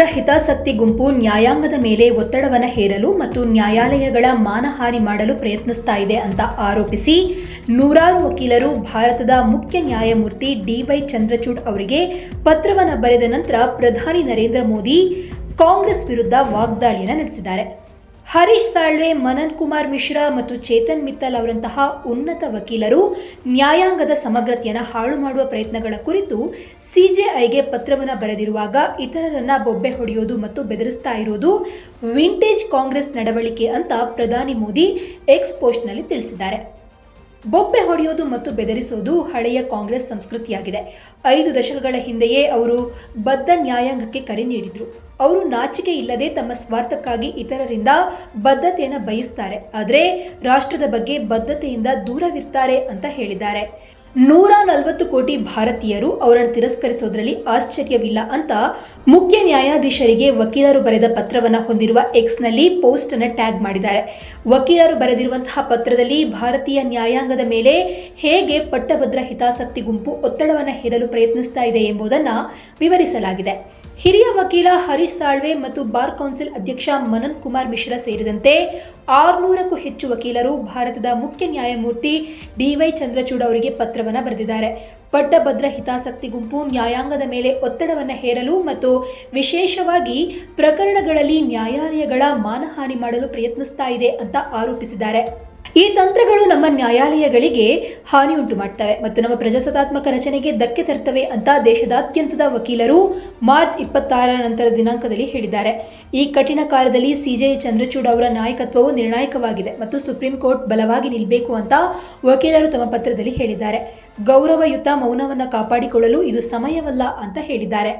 ಹಿತಾಸಕ್ತಿ ಗುಂಪು ನ್ಯಾಯಾಂಗದ ಮೇಲೆ ಒತ್ತಡವನ್ನು ಹೇರಲು ಮತ್ತು ನ್ಯಾಯಾಲಯಗಳ ಮಾನಹಾನಿ ಮಾಡಲು ಪ್ರಯತ್ನಿಸ್ತಾ ಇದೆ ಅಂತ ಆರೋಪಿಸಿ ನೂರಾರು ವಕೀಲರು ಭಾರತದ ಮುಖ್ಯ ನ್ಯಾಯಮೂರ್ತಿ ಡಿವೈ ಚಂದ್ರಚೂಡ್ ಅವರಿಗೆ ಪತ್ರವನ್ನು ಬರೆದ ನಂತರ ಪ್ರಧಾನಿ ನರೇಂದ್ರ ಮೋದಿ ಕಾಂಗ್ರೆಸ್ ವಿರುದ್ಧ ವಾಗ್ದಾಳಿಯನ್ನು ನಡೆಸಿದ್ದಾರೆ. ಹರೀಶ್ ಸಾಳ್ವೆ, ಮನನ್ ಕುಮಾರ್ ಮಿಶ್ರಾ ಮತ್ತು ಚೇತನ್ ಮಿತ್ತಲ್ ಅವರಂತಹ ಉನ್ನತ ವಕೀಲರು ನ್ಯಾಯಾಂಗದ ಸಮಗ್ರತೆಯನ್ನು ಹಾಳು ಮಾಡುವ ಪ್ರಯತ್ನಗಳ ಕುರಿತು ಸಿಜೆಐಗೆ ಪತ್ರವನ್ನು ಬರೆದಿರುವಾಗ ಇತರರನ್ನ ಬೊಬ್ಬೆ ಹೊಡೆಯೋದು ಮತ್ತು ಬೆದರಿಸ್ತಾ ಇರೋದು ವಿಂಟೇಜ್ ಕಾಂಗ್ರೆಸ್ ನಡವಳಿಕೆ ಅಂತ ಪ್ರಧಾನಿ ಮೋದಿ ಎಕ್ಸ್ ಪೋಸ್ಟ್ನಲ್ಲಿ ತಿಳಿಸಿದ್ದಾರೆ. ಬೊಬ್ಬೆ ಹೊಡೆಯೋದು ಮತ್ತು ಬೆದರಿಸೋದು ಹಳೆಯ ಕಾಂಗ್ರೆಸ್ ಸಂಸ್ಕೃತಿಯಾಗಿದೆ. ಐದು ದಶಕಗಳ ಹಿಂದೆಯೇ ಅವರು ಬದ್ಧ ನ್ಯಾಯಾಂಗಕ್ಕೆ ಕರೆ ನೀಡಿದ್ರು. ಅವರು ನಾಚಿಕೆ ಇಲ್ಲದೆ ತಮ್ಮ ಸ್ವಾರ್ಥಕ್ಕಾಗಿ ಇತರರಿಂದ ಬದ್ಧತೆಯನ್ನು ಬಯಸ್ತಾರೆ. ಆದರೆ ರಾಷ್ಟ್ರದ ಬಗ್ಗೆ ಬದ್ಧತೆಯಿಂದ ದೂರವಿರ್ತಾರೆ ಅಂತ ಹೇಳಿದ್ದಾರೆ. ನೂರ ನಲವತ್ತು ಕೋಟಿ ಭಾರತೀಯರು ಅವರನ್ನು ತಿರಸ್ಕರಿಸೋದ್ರಲ್ಲಿ ಆಶ್ಚರ್ಯವಿಲ್ಲ ಅಂತ ಮುಖ್ಯ ನ್ಯಾಯಾಧೀಶರಿಗೆ ವಕೀಲರು ಬರೆದ ಪತ್ರವನ್ನು ಹೊಂದಿರುವ ಎಕ್ಸ್ನಲ್ಲಿ ಪೋಸ್ಟ್ ಅನ್ನು ಟ್ಯಾಗ್ ಮಾಡಿದ್ದಾರೆ. ವಕೀಲರು ಬರೆದಿರುವಂತಹ ಪತ್ರದಲ್ಲಿ ಭಾರತೀಯ ನ್ಯಾಯಾಂಗದ ಮೇಲೆ ಹೇಗೆ ಪಟ್ಟಭದ್ರ ಹಿತಾಸಕ್ತಿ ಗುಂಪು ಒತ್ತಡವನ್ನು ಹೇರಲು ಪ್ರಯತ್ನಿಸ್ತಾ ಇದೆ ಎಂಬುದನ್ನು ವಿವರಿಸಲಾಗಿದೆ. ಹಿರಿಯ ವಕೀಲ ಹರೀಶ್ ಸಾಳ್ವೆ ಮತ್ತು ಬಾರ್ ಕೌನ್ಸಿಲ್ ಅಧ್ಯಕ್ಷ ಮನನ್ ಕುಮಾರ್ ಮಿಶ್ರಾ ಸೇರಿದಂತೆ ಆರುನೂರಕ್ಕೂ ಹೆಚ್ಚು ವಕೀಲರು ಭಾರತದ ಮುಖ್ಯ ನ್ಯಾಯಮೂರ್ತಿ ಡಿವೈ ಚಂದ್ರಚೂಡ್ ಅವರಿಗೆ ಪತ್ರವನ್ನು ಬರೆದಿದ್ದಾರೆ. ಪಟ್ಟಭದ್ರ ಹಿತಾಸಕ್ತಿ ಗುಂಪು ನ್ಯಾಯಾಂಗದ ಮೇಲೆ ಒತ್ತಡವನ್ನು ಹೇರಲು ಮತ್ತು ವಿಶೇಷವಾಗಿ ಪ್ರಕರಣಗಳಲ್ಲಿ ನ್ಯಾಯಾಲಯಗಳ ಮಾನಹಾನಿ ಮಾಡಲು ಪ್ರಯತ್ನಿಸ್ತಾ ಇದೆ ಅಂತ ಆರೋಪಿಸಿದ್ದಾರೆ. ಈ ತಂತ್ರಗಳು ನಮ್ಮ ನ್ಯಾಯಾಲಯಗಳಿಗೆ ಹಾನಿ ಉಂಟು ಮಾಡ್ತವೆ ಮತ್ತು ನಮ್ಮ ಪ್ರಜಾಸತ್ತಾತ್ಮಕ ರಚನೆಗೆ ಧಕ್ಕೆ ತರ್ತವೆ ಅಂತ ದೇಶದಾದ್ಯಂತದ ವಕೀಲರು ಮಾರ್ಚ್ ಇಪ್ಪತ್ತಾರ ನಂತರ ದಿನಾಂಕದಲ್ಲಿ ಹೇಳಿದ್ದಾರೆ. ಈ ಕಠಿಣ ಕಾಲದಲ್ಲಿ ಸಿಜೆ ಚಂದ್ರಚೂಡ್ ಅವರ ನಾಯಕತ್ವವು ನಿರ್ಣಾಯಕವಾಗಿದೆ ಮತ್ತು ಸುಪ್ರೀಂ ಕೋರ್ಟ್ ಬಲವಾಗಿ ನಿಲ್ಲಬೇಕು ಅಂತ ವಕೀಲರು ತಮ್ಮ ಪತ್ರದಲ್ಲಿ ಹೇಳಿದ್ದಾರೆ. ಗೌರವಯುತ ಮೌನವನ್ನು ಕಾಪಾಡಿಕೊಳ್ಳಲು ಇದು ಸಮಯವಲ್ಲ ಅಂತ ಹೇಳಿದ್ದಾರೆ.